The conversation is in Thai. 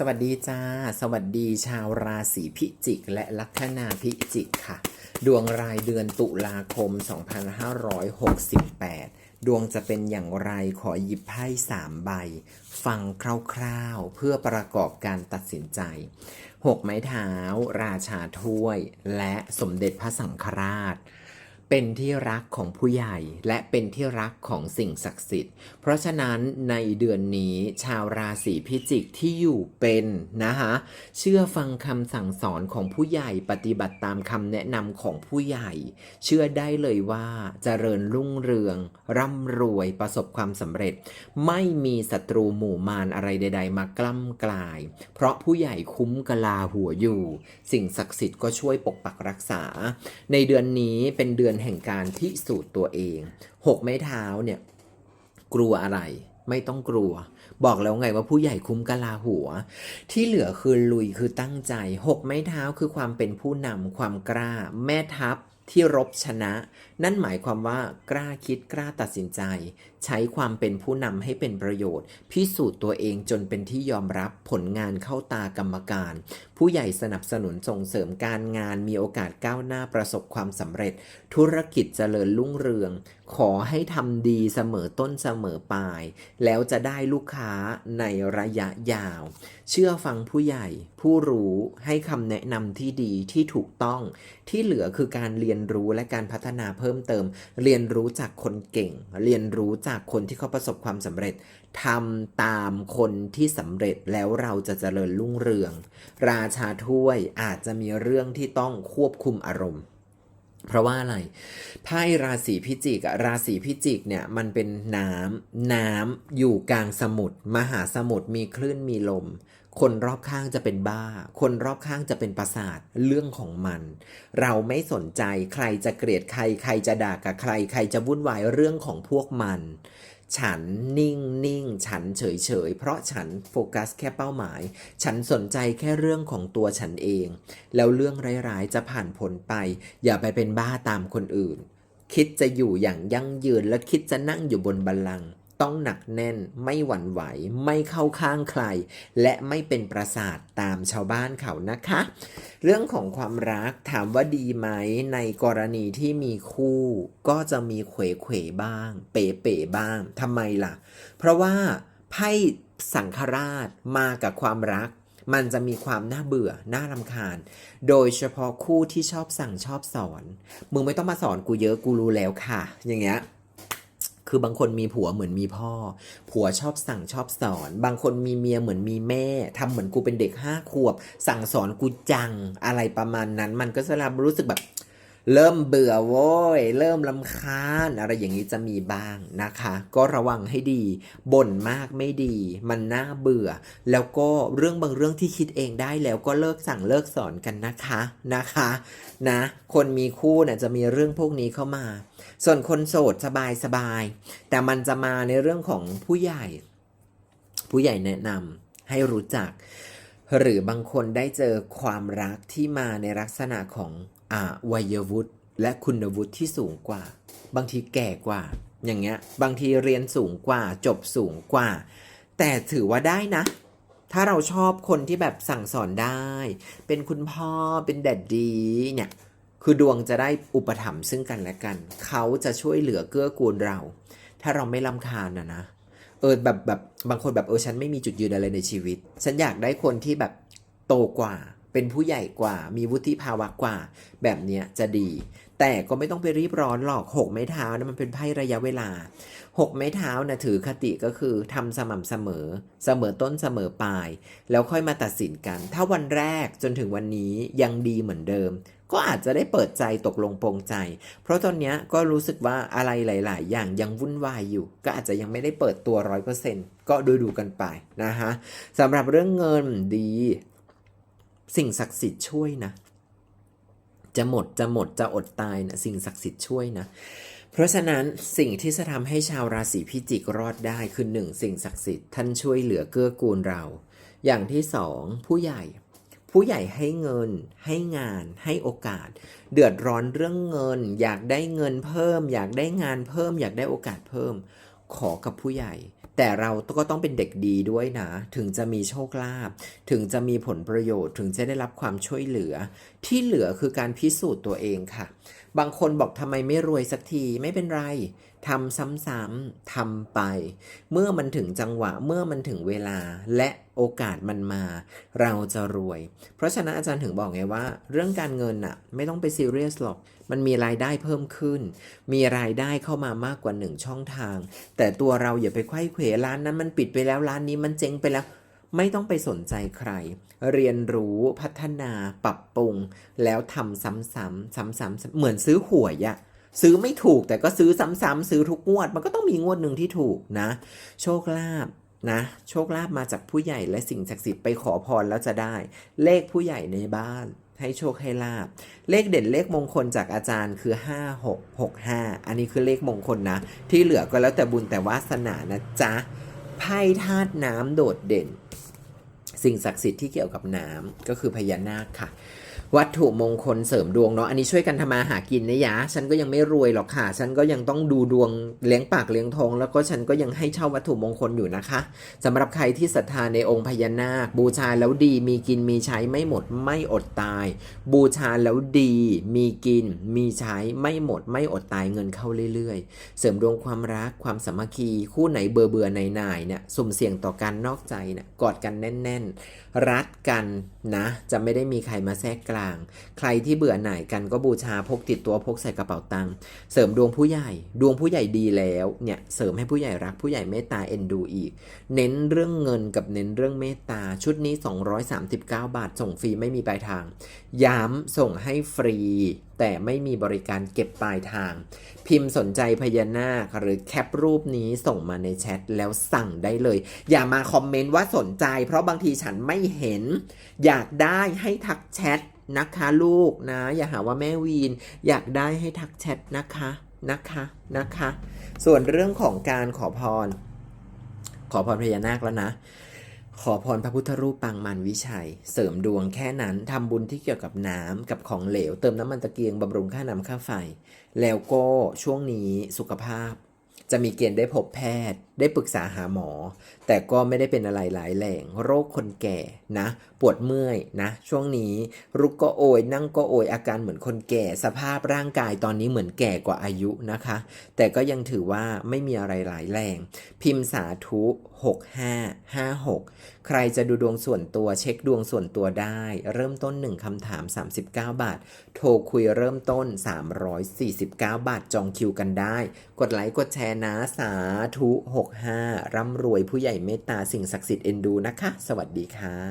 สวัสดีจ้า สวัสดีชาวราศีพิจิก และลัคนาพิจิกค่ะ ดวงรายเดือนตุลาคม 2568 ดวงจะเป็นอย่างไรขอหยิบไพ่สามใบ ฟังคร่าวๆ เพื่อประกอบการตัดสินใจหกไม้เท้า ราชาถ้วย และสมเด็จพระสังฆราช เป็นที่รักของผู้ใหญ่และเป็นที่รักของสิ่งศักดิ์สิทธิ์ เพราะฉะนั้นในเดือนนี้ชาวราศีพิจิกที่อยู่เป็นนะคะเชื่อฟังคำสั่งสอนของผู้ใหญ่ปฏิบัติตามคำแนะนำของผู้ใหญ่ เชื่อได้เลยว่าเจริญรุ่งเรือง ร่ำรวยประสบความสำเร็จ ไม่มีศัตรูหมู่มารอะไรใด ๆ มากล้ำกลาย เพราะผู้ใหญ่คุ้มกลาหัวอยู่ สิ่งศักดิ์สิทธิ์ก็ช่วยปกปักรักษา ในเดือนนี้เป็นเดือนแห่งการพิสูจน์ตัวเองหกไม้เท้าเนี่ยกลัวอะไรไม่ต้องกลัว บอกแล้วไงว่าผู้ใหญ่คุ้มกะลาหัว ที่เหลือคือลุยคือตั้งใจหกไม้เท้าคือความเป็นผู้นำความกล้า แม่ทัพที่รบชนะ นั่นหมายความว่ากล้าคิดกล้าตัดสินใจใช้ความเป็นผู้นำให้เป็นประโยชน์ พิสูจน์ตัวเองจนเป็นที่ยอมรับผลงานเข้าตากรรมการ ผู้ใหญ่สนับสนุนส่งเสริมการงานมีโอกาสก้าวหน้าประสบความสำเร็จ ธุรกิจเจริญรุ่งเรือง ขอให้ทำดีเสมอต้นเสมอปลาย แล้วจะได้ลูกค้าในระยะยาว เชื่อฟังผู้ใหญ่ ผู้รู้ให้คำแนะนำที่ดีที่ถูกต้อง ที่เหลือคือการเรียนรู้และการพัฒนาเพิ่มเติม เรียนรู้จากคนเก่ง เรียนรู้จากคนที่เขาประสบความสำเร็จทำตามคนที่สำเร็จแล้วเราจะเจริญรุ่งเรือง ราชาถ้วยอาจจะมีเรื่องที่ต้องควบคุมอารมณ์เพราะว่าอะไรไพ่ราศีพิจิกราศีพิจิกเนี่ยมันเป็นน้ำน้ำอยู่กลางสมุทรมหาสมุทรมีคลื่นมีลม คนรอบข้างจะเป็นบ้า คนรอบข้างจะเป็นประสาทเรื่องของมัน เราไม่สนใจใครจะเกลียดใคร ใครจะด่ากับใคร ใครจะวุ่นวายเรื่องของพวกมัน ฉันนิ่งนิ่งฉันเฉยเฉยเพราะฉันโฟกัสแค่เป้าหมาย ฉันสนใจแค่เรื่องของตัวฉันเอง แล้วเรื่องร้ายๆจะผ่านพ้นไป อย่าไปเป็นบ้าตามคนอื่น คิดจะอยู่อย่างยั่งยืนและคิดจะนั่งอยู่บนบัลลังก์ ต้องหนักแน่นไม่หวั่นไหว ไม่เข้าข้างใคร และไม่เป็นประสาทตามชาวบ้านเขานะคะ เรื่องของความรักถามว่าดีไหมในกรณีที่มีคู่ก็จะมีเขวเขวบ้าง เป๋เป๋บ้างทำไมล่ะ เพราะว่าไพ่สังฆราชมากับความรักมันจะมีความน่าเบื่อ น่ารำคาญ โดยเฉพาะคู่ที่ชอบสั่งชอบสอน มึงไม่ต้องมาสอนกูเยอะ กูรู้แล้วค่ะ อย่างเงี้ย คือบางคนมีผัวเหมือนมีพ่อ ผัวชอบสั่งชอบสอน บางคนมีเมียเหมือนมีแม่ทำเหมือนกูเป็นเด็กห้าขวบ สั่งสอนกูจังอะไรประมาณนั้น มันก็จะรับรู้สึกแบบ เริ่มเบื่อโว้ย เริ่มลำคาญอะไรอย่างนี้จะมีบ้างนะคะ ก็ระวังให้ดี บ่นมากไม่ดี มันน่าเบื่อ แล้วก็เรื่องบางเรื่องที่คิดเองได้แล้วก็เลิกสั่งเลิกสอนกันนะคะนะคะนะ คนมีคู่เนี่ยจะมีเรื่องพวกนี้เข้ามา ส่วนคนโสดสบายสบาย แต่มันจะมาในเรื่องของผู้ใหญ่ ผู้ใหญ่แนะนำให้รู้จัก หรือบางคนได้เจอความรักที่มาในลักษณะของ วัยวุฒิและคุณวุฒิที่สูงกว่า บางทีแก่กว่า อย่างเงี้ย บางทีเรียนสูงกว่า จบสูงกว่า แต่ถือว่าได้นะ ถ้าเราชอบคนที่แบบสั่งสอนได้ เป็นคุณพ่อ เป็นแดดดีเนี่ย คือดวงจะได้อุปถัมภ์ซึ่งกันและกัน เขาจะช่วยเหลือเกื้อกูลเรา ถ้าเราไม่ลำคาญนะนะ เออแบบแบบบางคนแบบเออฉันไม่มีจุดยืนอะไรในชีวิต ฉันอยากได้คนที่แบบโตกว่า เป็นผู้ใหญ่กว่า มีวุฒิภาวะกว่า แบบเนี้ยจะดี แต่ก็ไม่ต้องไปรีบร้อนหรอกหกไม้เท้านะมันเป็นไพ่ระยะเวลาหกไม้เท้านะถือคติก็คือทำสม่ำเสมอ เสมอต้นเสมอปลาย แล้วค่อยมาตัดสินกัน ถ้าวันแรกจนถึงวันนี้ยังดีเหมือนเดิม ก็อาจจะได้เปิดใจตกลงปรงใจ เพราะตอนนี้ก็รู้สึกว่าอะไรหลาย ๆ อย่างยังวุ่นวายอยู่ ก็อาจจะยังไม่ได้เปิดตัวร้อยเปอร์เซ็นต์ก็ดูดูกันไปนะฮะสำหรับเรื่องเงินดี สิ่งศักดิ์สิทธิ์ช่วยนะ จะหมดจะหมดจะอดตายนะสิ่งศักดิ์สิทธิ์ช่วยนะ เพราะฉะนั้นสิ่งที่จะทำให้ชาวราศีพิจิกรอดได้คือหนึ่งสิ่งศักดิ์สิทธิ์ท่านช่วยเหลือเกื้อกูลเรา อย่างที่สองผู้ใหญ่ผู้ใหญ่ให้เงินให้งานให้โอกาส เดือดร้อนเรื่องเงิน อยากได้เงินเพิ่ม อยากได้งานเพิ่ม อยากได้โอกาสเพิ่ม ขอกับผู้ใหญ่ แต่เราก็ต้องเป็นเด็กดีด้วยนะ ถึงจะมีโชคลาภถึงจะมีผลประโยชน์ ถึงจะได้รับความช่วยเหลือ ที่เหลือคือการพิสูจน์ตัวเองค่ะ บางคนบอกทำไมไม่รวยสักทีไม่เป็นไรทำซ้ำๆทำไป เมื่อมันถึงจังหวะเมื่อมันถึงเวลาและโอกาสมันมา เราจะรวย เพราะฉะนั้นอาจารย์ถึงบอกไงว่า เรื่องการเงินน่ะ ไม่ต้องไปซีเรียสหรอก มันมีรายได้เพิ่มขึ้น มีรายได้เข้ามามากกว่าหนึ่งช่องทาง แต่ตัวเราอย่าไปไขว้เขวร้านนั้นมันปิดไปแล้วร้านนี้มันเจ๊งไปแล้ว ไม่ต้องไปสนใจใคร เรียนรู้พัฒนาปรับปรุง แล้วทำซ้ำๆซ้ำๆเหมือนซื้อหวยอะซื้อไม่ถูกแต่ก็ซื้อซ้ำๆซื้อทุกงวด มันก็ต้องมีงวดหนึ่งที่ถูกนะ โชคลาภนะโชคลาภมาจากผู้ใหญ่และสิ่งศักดิ์สิทธิ์ไปขอพรแล้วจะได้ เลขผู้ใหญ่ในบ้านให้โชคให้ลาบ เลขเด่นเลขมงคลจากอาจารย์คือ 5 6 6 5 อันนี้คือเลขมงคลนะ ที่เหลือก็แล้วแต่บุญแต่วาสนานะจ๊ะ ไพ่ธาตุน้ำโดดเด่น สิ่งศักดิ์สิทธิ์ที่เกี่ยวกับน้ำก็คือพญานาคค่ะ วัตถุมงคลเสริมดวงเนาะอันนี้ช่วยกันทำมาหากินนะยะฉันก็ยังไม่รวยหรอกค่ะ ฉันก็ยังต้องดูดวงเลี้ยงปากเลี้ยงทอง แล้วก็ฉันก็ยังให้เช่าวัตถุมงคลอยู่นะคะสำหรับใครที่ศรัทธาในองค์พญานาค บูชาแล้วดีมีกินมีใช้ไม่หมดไม่อดตาย บูชาแล้วดีมีกิน มีใช้ไม่หมดไม่อดตายเงินเข้าเรื่อยๆ เสริมดวงความรักความสามัคคีคู่ไหนเบื่อเบื่อๆหน่ายๆเนี่ยสุ่มเสี่ยงต่อการนอกใจเนี่ยกอดกันแน่น ๆ รัดกันนะ จะไม่ได้มีใครมาแทรกกลาง ใครที่เบื่อหน่ายกันก็บูชาพกติดตัวพกใส่กระเป๋าตังค์เสริมดวงผู้ใหญ่ ดวงผู้ใหญ่ดีแล้วเนี่ยเสริมให้ผู้ใหญ่รักผู้ใหญ่เมตตาเอ็นดูอีก เน้นเรื่องเงินกับเน้นเรื่องเมตตาชุดนี้ 239 บาทส่งฟรีไม่มีปลายทาง ย้ำส่งให้ฟรี แต่ไม่มีบริการเก็บปลายทาง พิมพ์สนใจพญานาคหรือแคปรูปนี้ส่งมาในแชทแล้วสั่งได้เลย อย่ามาคอมเมนต์ว่าสนใจ เพราะบางทีฉันไม่เห็น อยากได้ให้ทักแชทนะคะลูกนะ อย่าหาว่าแม่วีน อยากได้ให้ทักแชทนะคะนะคะนะคะ ส่วนเรื่องของการขอพร ขอพรพญานาคแล้วนะ ขอพรพระพุทธรูปปางมันวิชัย เสริมดวงแค่นั้นทำบุญที่เกี่ยวกับน้ำกับของเหลว เติมน้ำมันตะเกียงบำรุงค่าน้ำค่าไฟ แล้วก็ช่วงนี้สุขภาพ จะมีเกณฑ์ได้พบแพทย์ ได้ปรึกษาหาหมอ แต่ก็ไม่ได้เป็นอะไรหลายแหล่งโรคคนแก่นะ ปวดเมื่อยนะ ช่วงนี้รุกก็โอยนั่งก็โอยอาการเหมือนคนแก่ สภาพร่างกายตอนนี้เหมือนแก่กว่าอายุนะคะ แต่ก็ยังถือว่าไม่มีอะไรหลายแรงพิมพ์สาธุ6556 ใครจะดูดวงส่วนตัวเช็คดวงส่วนตัวได้ เริ่มต้น 1คำถาม 39 บาท โทรคุยเริ่มต้น 349 บาทจองคิวกันได้ กดไลค์กดแชร์นะสาธุ65 ร่ำรวยผู้ใหญ่เมตตาสิ่งศักดิ์สิทธิ์เอ็นดูนะคะ สวัสดีค่ะ